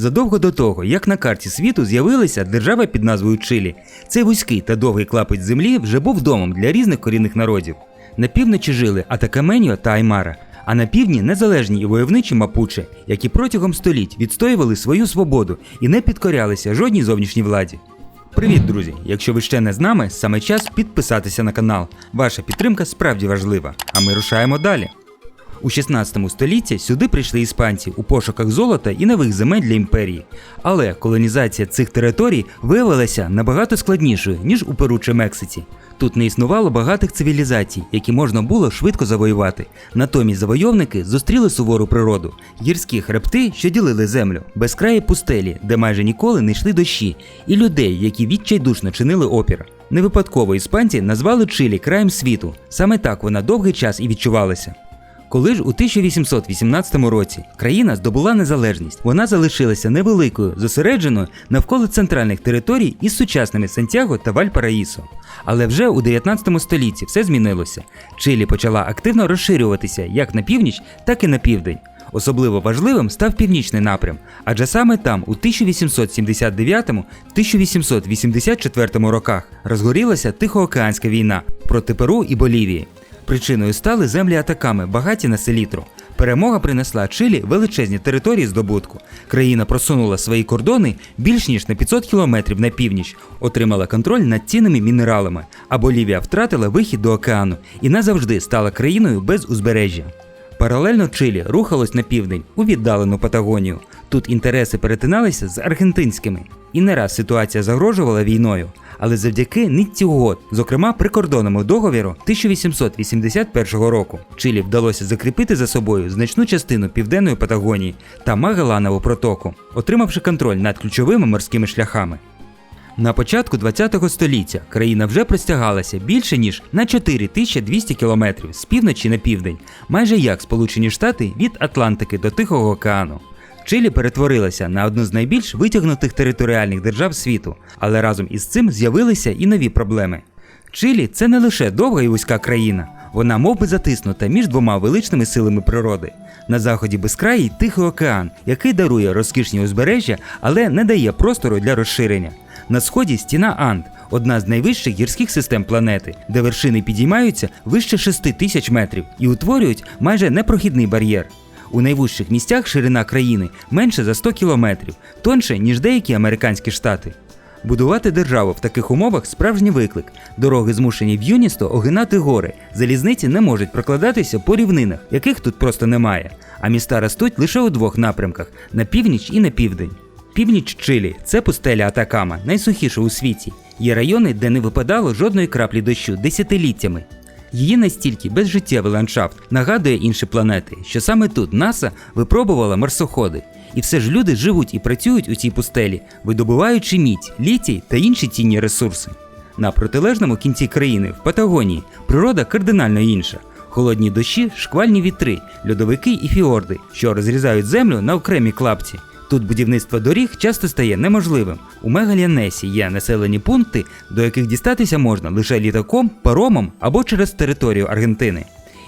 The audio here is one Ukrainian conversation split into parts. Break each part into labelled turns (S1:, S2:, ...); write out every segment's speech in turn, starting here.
S1: Задовго до того, як на карті світу з'явилася держава під назвою Чилі, цей вузький та довгий клапоть землі вже був домом для різних корінних народів. На півночі жили Атакаменьо та Аймара, а на півдні незалежні і войовничі мапуче, які протягом століть відстоювали свою свободу і не підкорялися жодній зовнішній владі. Привіт, друзі! Якщо ви ще не з нами, саме час підписатися на канал. Ваша підтримка справді важлива. А ми рушаємо далі. У 16 столітті сюди прийшли іспанці у пошуках золота і нових земель для імперії. Але колонізація цих територій виявилася набагато складнішою, ніж у Перу чи Мексиці. Тут не існувало багатих цивілізацій, які можна було швидко завоювати. Натомість завойовники зустріли сувору природу, гірські хребти, що ділили землю, безкраї пустелі, де майже ніколи не йшли дощі, і людей, які відчайдушно чинили опір. Не випадково іспанці назвали Чилі краєм світу. Саме так вона довгий час і відчувалася. Коли ж у 1818 році країна здобула незалежність, вона залишилася невеликою, зосередженою навколо центральних територій із сучасними Сантьяго та Вальпараїсо. Але вже у 19 столітті все змінилося. Чилі почала активно розширюватися як на північ, так і на південь. Особливо важливим став північний напрям, адже саме там у 1879-1884 роках розгорілася Тихоокеанська війна проти Перу і Болівії. Причиною стали землі Атаками, багаті на селітру. Перемога принесла Чилі величезні території здобутку. Країна просунула свої кордони більш ніж на 500 кілометрів на північ, отримала контроль над цінними мінералами, а Болівія втратила вихід до океану і назавжди стала країною без узбережжя. Паралельно Чилі рухалось на південь у віддалену Патагонію. Тут інтереси перетиналися з аргентинськими, і не раз ситуація загрожувала війною. Але завдяки нитці угод, зокрема прикордонному договіру 1881 року, Чилі вдалося закріпити за собою значну частину південної Патагонії та Магелланову протоку, отримавши контроль над ключовими морськими шляхами. На початку ХХ століття країна вже простягалася більше ніж на 4200 кілометрів з півночі на південь, майже як Сполучені Штати від Атлантики до Тихого океану. Чилі перетворилася на одну з найбільш витягнутих територіальних держав світу, але разом із цим з'явилися і нові проблеми. Чилі це не лише довга і вузька країна, вона мов би затиснута між двома величними силами природи. На заході безкраї Тихий океан, який дарує розкішні узбережжя, але не дає простору для розширення. На сході стіна Анд, одна з найвищих гірських систем планети, де вершини підіймаються вище 6 тисяч метрів і утворюють майже непрохідний бар'єр. У найвужчих місцях ширина країни менше за 100 кілометрів, тонше, ніж деякі американські штати. Будувати державу в таких умовах справжній виклик. Дороги змушені в юністо огинати гори, залізниці не можуть прокладатися по рівнинах, яких тут просто немає. А міста ростуть лише у двох напрямках на північ і на південь. Північ Чилі це пустеля Атакама, найсухіша у світі. Є райони, де не випадало жодної краплі дощу десятиліттями. Її настільки безжиттєвий ландшафт нагадує інші планети, що саме тут НАСА випробувала марсоходи. І все ж люди живуть і працюють у цій пустелі, видобуваючи мідь, літій та інші цінні ресурси. На протилежному кінці країни, в Патагонії, природа кардинально інша. Холодні дощі, шквальні вітри, льодовики і фіорди, що розрізають землю на окремі клапці. Тут будівництво доріг часто стає неможливим. У Мегаліанесі є населені пункти, до яких дістатися можна лише літаком, паромом або через територію Аргентини.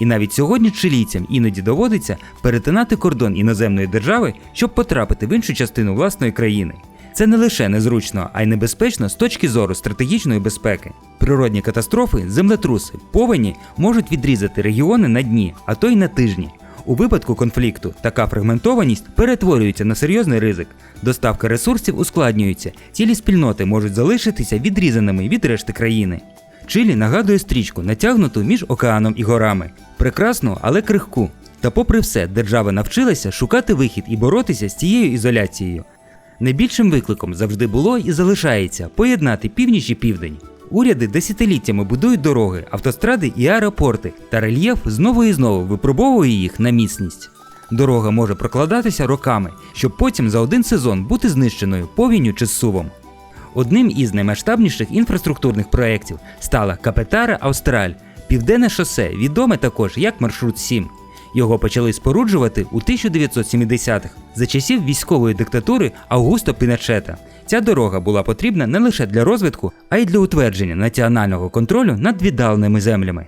S1: І навіть сьогодні чилійцям іноді доводиться перетинати кордон іноземної держави, щоб потрапити в іншу частину власної країни. Це не лише незручно, а й небезпечно з точки зору стратегічної безпеки. Природні катастрофи, землетруси, повені можуть відрізати регіони на дні, а то й на тижні. У випадку конфлікту така фрагментованість перетворюється на серйозний ризик. Доставка ресурсів ускладнюється, цілі спільноти можуть залишитися відрізаними від решти країни. Чилі нагадує стрічку, натягнуту між океаном і горами. Прекрасну, але крихку. Та попри все, держава навчилася шукати вихід і боротися з цією ізоляцією. Найбільшим викликом завжди було і залишається поєднати північ і південь. Уряди десятиліттями будують дороги, автостради і аеропорти, та рельєф знову і знову випробовує їх на міцність. Дорога може прокладатися роками, щоб потім за один сезон бути знищеною повінню чи сувом. Одним із наймасштабніших інфраструктурних проєктів стала Капетара Австраль, південне шосе, відоме також як маршрут 7. Його почали споруджувати у 1970-х за часів військової диктатури Аугусто Піначета. Ця дорога була потрібна не лише для розвитку, а й для утвердження національного контролю над віддаленими землями.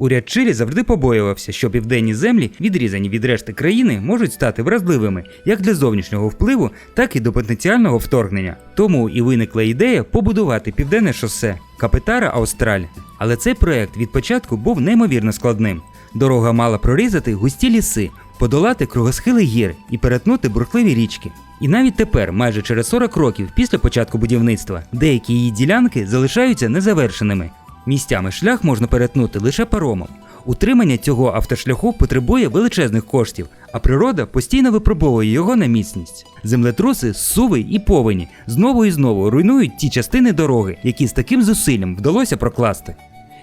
S1: Уряд Чилі завжди побоювався, що південні землі, відрізані від решти країни, можуть стати вразливими як для зовнішнього впливу, так і до потенціального вторгнення. Тому і виникла ідея побудувати південне шосе Капетара Аустраль. Але цей проект від початку був неймовірно складним. Дорога мала прорізати густі ліси, подолати кругосхили гір і перетнути бурхливі річки. І навіть тепер, майже через 40 років після початку будівництва, деякі її ділянки залишаються незавершеними. Місцями шлях можна перетнути лише паромом. Утримання цього автошляху потребує величезних коштів, а природа постійно випробовує його на міцність. Землетруси, суви і повені знову і знову руйнують ті частини дороги, які з таким зусиллям вдалося прокласти.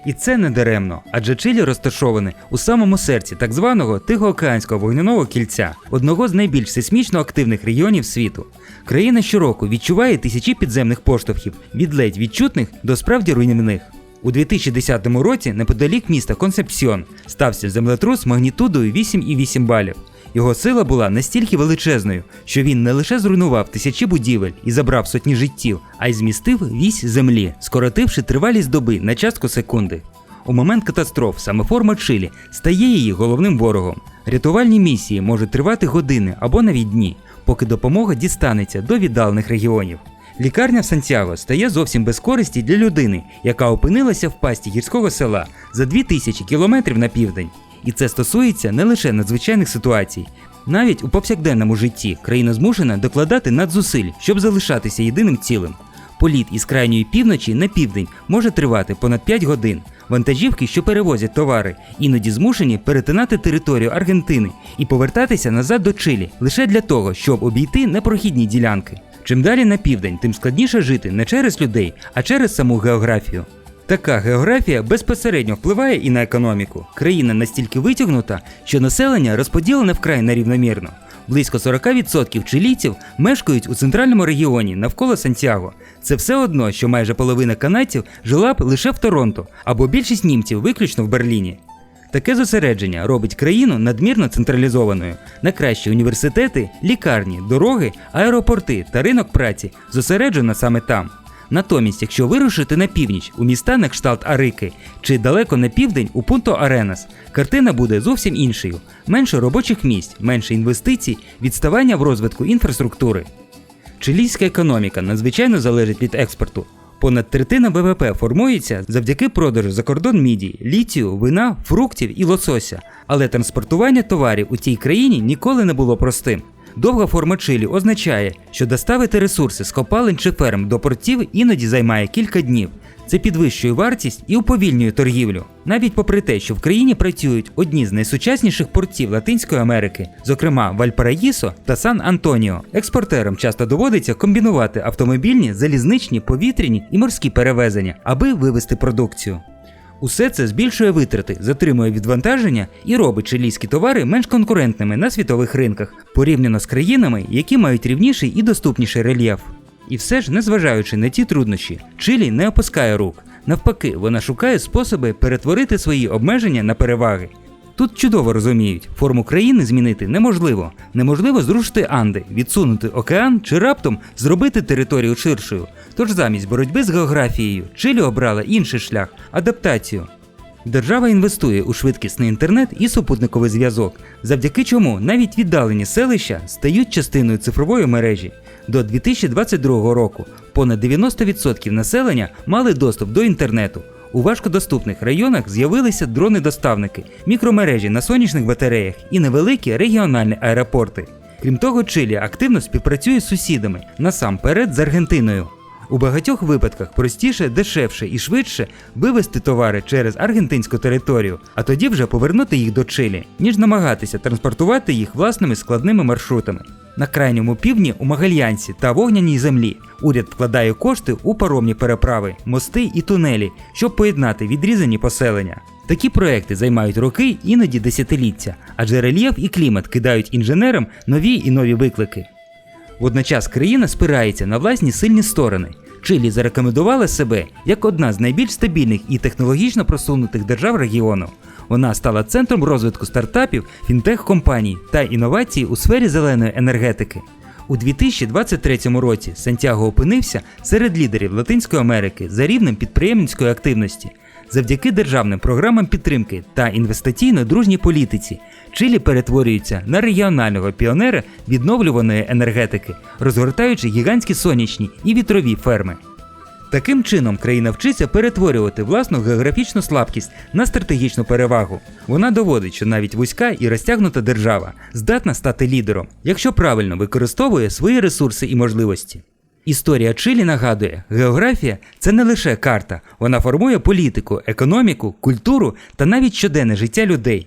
S1: І це не даремно, адже Чилі розташоване у самому серці так званого Тихоокеанського вогняного кільця, одного з найбільш сейсмічно активних регіонів світу. Країна щороку відчуває тисячі підземних поштовхів від ледь відчутних до справді руйнівних. У 2010 році неподалік міста Концепсіон стався землетрус магнітудою 8,8 балів. Його сила була настільки величезною, що він не лише зруйнував тисячі будівель і забрав сотні життів, а й змістив вісь землі, скоротивши тривалість доби на частку секунди. У момент катастроф саме форма Чилі стає її головним ворогом. Рятувальні місії можуть тривати години або навіть дні, поки допомога дістанеться до віддалених регіонів. Лікарня в Сантьяго стає зовсім без користі для людини, яка опинилася в пасті гірського села за 2000 кілометрів на південь. І це стосується не лише надзвичайних ситуацій. Навіть у повсякденному житті країна змушена докладати надзусиль, щоб залишатися єдиним цілим. Політ із крайньої півночі на південь може тривати понад 5 годин. Вантажівки, що перевозять товари, іноді змушені перетинати територію Аргентини і повертатися назад до Чилі лише для того, щоб обійти непрохідні ділянки. Чим далі на південь, тим складніше жити не через людей, а через саму географію. Така географія безпосередньо впливає і на економіку. Країна настільки витягнута, що населення розподілене вкрай нерівномірно. Близько 40% чилійців мешкають у центральному регіоні навколо Сантьяго. Це все одно, що майже половина канадців жила б лише в Торонто, або більшість німців виключно в Берліні. Таке зосередження робить країну надмірно централізованою. На кращі університети, лікарні, дороги, аеропорти та ринок праці зосереджено саме там. Натомість, якщо вирушити на північ у міста на кшталт Арики чи далеко на південь у Пунто Аренас, картина буде зовсім іншою: менше робочих місць, менше інвестицій, відставання в розвитку інфраструктури. Чилійська економіка надзвичайно залежить від експорту. Понад третина ВВП формується завдяки продажу за кордон міді, літію, вина, фруктів і лосося. Але транспортування товарів у цій країні ніколи не було простим. Довга форма чилі означає, що доставити ресурси з копалень чи ферм до портів іноді займає кілька днів. Це підвищує вартість і уповільнює торгівлю. Навіть попри те, що в країні працюють одні з найсучасніших портів Латинської Америки, зокрема Вальпараїсо та Сан Антоніо, експортерам часто доводиться комбінувати автомобільні, залізничні, повітряні і морські перевезення, аби вивести продукцію. Усе це збільшує витрати, затримує відвантаження і робить чилійські товари менш конкурентними на світових ринках, порівняно з країнами, які мають рівніший і доступніший рельєф. І все ж, незважаючи на ті труднощі, Чилі не опускає рук. Навпаки, вона шукає способи перетворити свої обмеження на переваги. Тут чудово розуміють, форму країни змінити неможливо. Неможливо зрушити Анди, відсунути океан чи раптом зробити територію ширшою. Тож замість боротьби з географією Чилі обрала інший шлях адаптацію. Держава інвестує у швидкісний інтернет і супутниковий зв'язок, завдяки чому навіть віддалені селища стають частиною цифрової мережі. До 2022 року понад 90% населення мали доступ до інтернету. У важкодоступних районах з'явилися дрони-доставники, мікромережі на сонячних батареях і невеликі регіональні аеропорти. Крім того, Чилі активно співпрацює з сусідами, насамперед з Аргентиною. У багатьох випадках простіше, дешевше і швидше вивезти товари через аргентинську територію, а тоді вже повернути їх до Чилі, ніж намагатися транспортувати їх власними складними маршрутами. На крайньому півдні у Магальянці та вогняній землі уряд вкладає кошти у паромні переправи, мости і тунелі, щоб поєднати відрізані поселення. Такі проекти займають роки, іноді десятиліття, адже рельєф і клімат кидають інженерам нові і нові виклики. Водночас країна спирається на власні сильні сторони. Чилі зарекомендувала себе як одна з найбільш стабільних і технологічно просунутих держав регіону. Вона стала центром розвитку стартапів, фінтех-компаній та інновацій у сфері зеленої енергетики. У 2023 році Сантьяго опинився серед лідерів Латинської Америки за рівнем підприємницької активності. Завдяки державним програмам підтримки та інвестиційно дружній політиці Чилі перетворюється на регіонального піонера відновлюваної енергетики, розгортаючи гігантські сонячні і вітрові ферми. Таким чином, країна вчиться перетворювати власну географічну слабкість на стратегічну перевагу. Вона доводить, що навіть вузька і розтягнута держава здатна стати лідером, якщо правильно використовує свої ресурси і можливості. Історія Чилі нагадує, географія це не лише карта, вона формує політику, економіку, культуру та навіть щоденне життя людей.